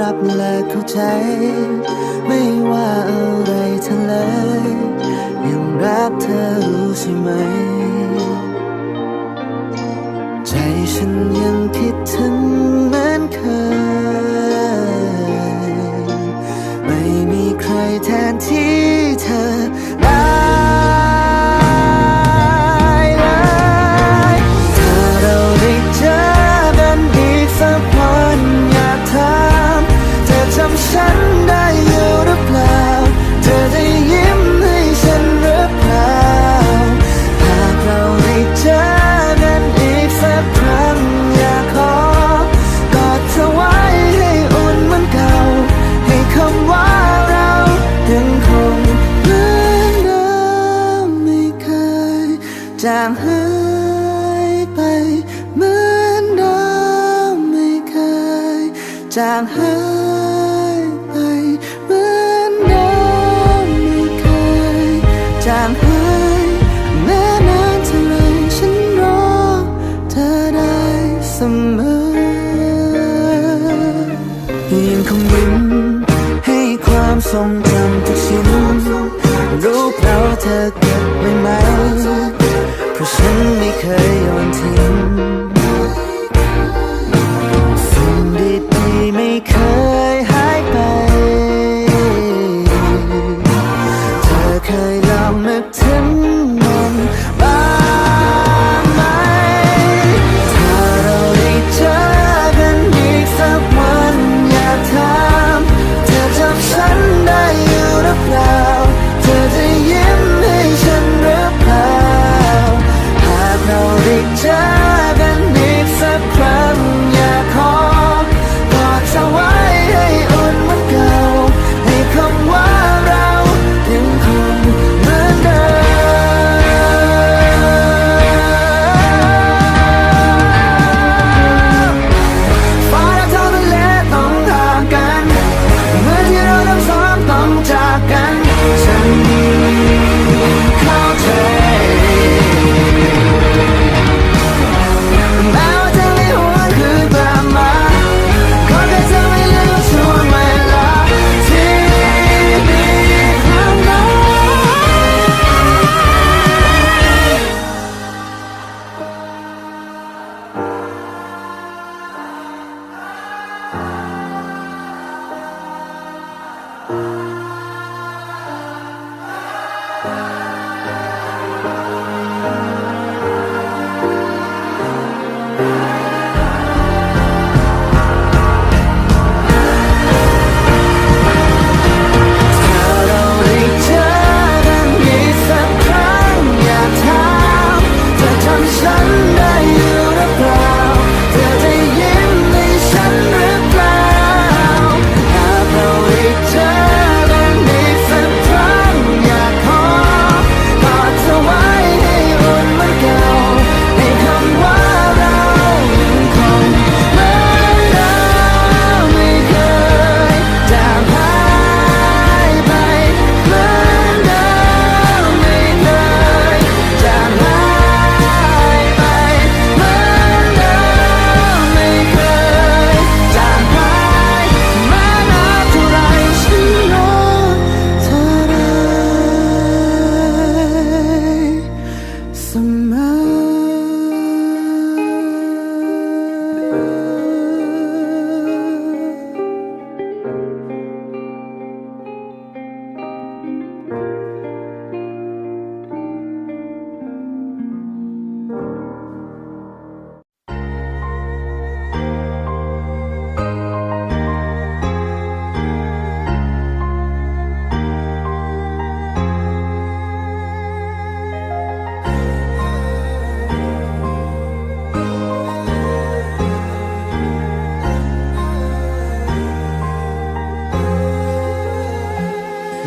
รับและเข้าใจ ไม่ว่าอะไรเธอเลยยังรักเธอรู้ใช่ไหม ใจฉันยังคิดถึง จางหายไปเหมือนเดิมไม่เคยจางหายแม้นานเท่าไรฉันรอเธอได้เสมอยังคงยิ้มให้ความทรงจำทุกชิ้นรู้เปล่าเธอเก็บไว้ไหมเพราะฉันไม่เคย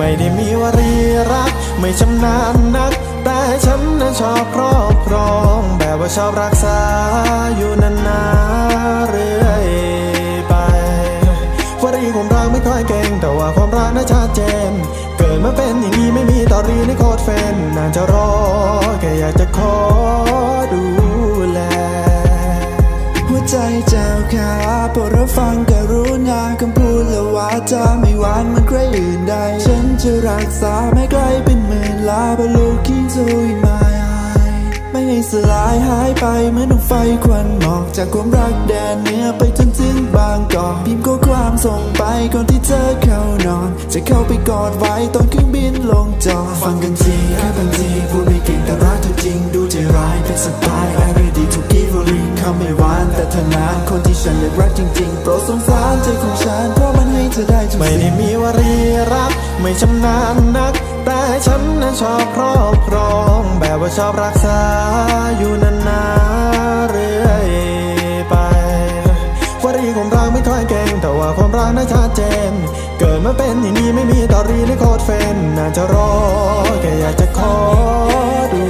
ไม่ได้มีวรีรัก ไม่ชำนาญนัก แต่ฉันนั้นชอบครอบครอง แบบว่าชอบรักษาอยู่นานๆเรื่อยไปวรีความรักไม่ค่อยเก่ง แต่ว่าความรักน่าชัดเจน เกิดมาเป็นอย่างนี้ไม่มีตอรีในโคตรเฟนนานจะรอแค่อยากจะขอดูแล หัวใจเจ้าขาโปรดรับฟังกรุณาคำพูดาจาไม่หวานเหมันใครอื่นใด ฉันจะรักษาแม้ไกลเป็นหมื่นลาบลู looking so in my eye ไม่ให้สลายหายไปเหมือนดวงไฟควันหมอกจากความรักแดนเหนือไปจนถึงบางกอกพิมพ์ข้อความส่งไปก่อนที่เธอเข้านอน จะเข้าไปกอดไว้ตอนเครื่องบินลงจอดฟังกันทีแค่บาง เธอนานคนที่ฉันอยากรักจริงๆโปรดสงสารใจของฉันเพราะมันให้เธอได้ทุกไม่สิ่ได้มีวรีรัก ไม่ชำนาญนัก แต่ฉันนั้นชอบครอบครองแบบว่าชอบรักษาอยู่นานๆเรื่อยไปวรีความรักไม่ค่อยเก่งแต่ว่าความรักน่าชัดเจน เกิดมาเป็นอย่างนี้ไม่มีตอรีในโคตรเฟนน่าจะรอแค่อยากจะขอดู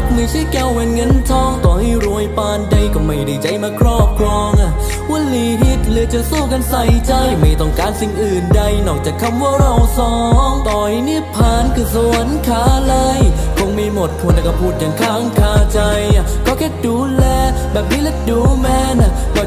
กไม่ใช่แก้วแหวนเงินทองต่อให้รวยปานใดก็ไม่ได้ใจมาครอบครองอะวลีฮิตเลยจะสู้กันใส่ใจ ไม่ต้องการสิ่งอื่นใด นอกจากคำว่าเราสองต่อยนิพพานคือสวรรค์ขาเลยคงไม่หมดควรแต่ก็พูดอย่างค้างคาใจ ก็แค่ดูแลแบบนี้และดูแม่นะ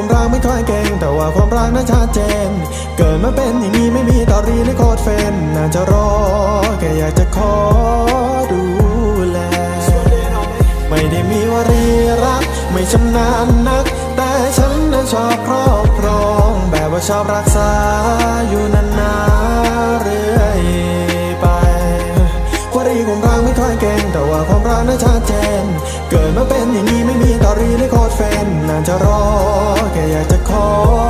ความรักไม่ค่อยเก่ง แต่ว่าความรักน่าชัดเจน เกิดมาเป็นอย่างนี้ไม่มีตอรีในโคตรเฟนน่าจะรอแค่อยากจะขอดูแล ไม่ได้มีวรีรัก ไม่ชำนาญนัก แต่ฉันนั้นชอบครอบครอง แบบว่าชอบรักษาอยู่นานๆเรื่อยไปวรีความรักไม่ค่อยเก่ง แต่ว่าความรักน่าชัดเจน เกิดมาเป็นอย่างนี้ไม่มีตอรีในโคตรเฟนน่าจะรอ แค่อยากจะขอ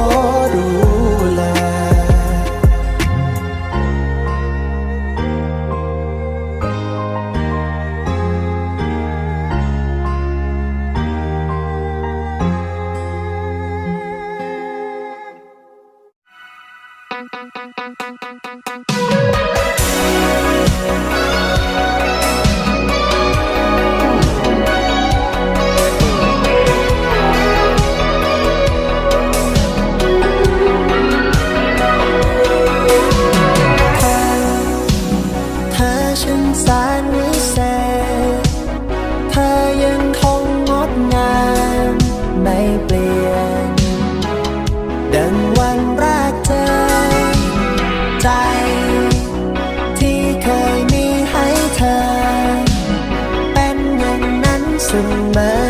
เ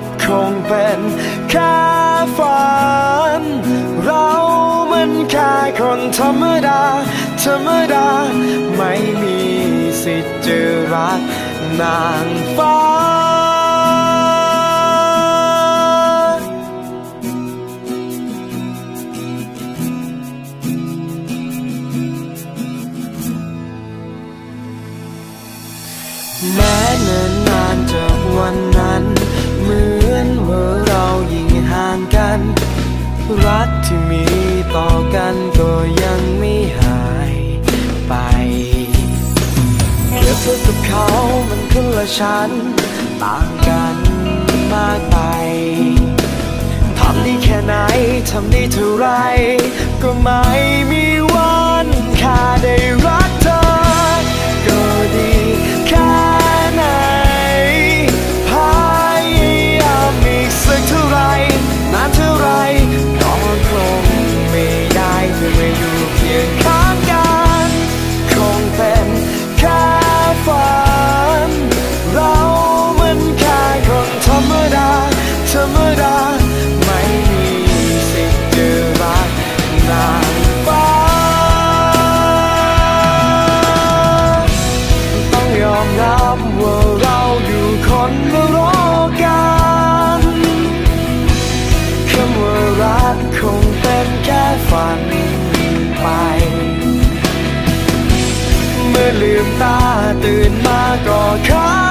งเป็นแค่ฝัน เรามันแค่คนธรรมดา ธรรมดา ไม่มีสิทธิ์จะรักนางฟ้า กัน รักที่มีต่อกันก็ยังไม่หายไปเปรียบเทียบกับเขามันคนละชั้นต่างกันมากไปทำได้แค่ไหนทำได้เท่าไร ก็ไม่มีวันค่าได้ ไป เมื่อลืมตาตื่นมาก็ค้า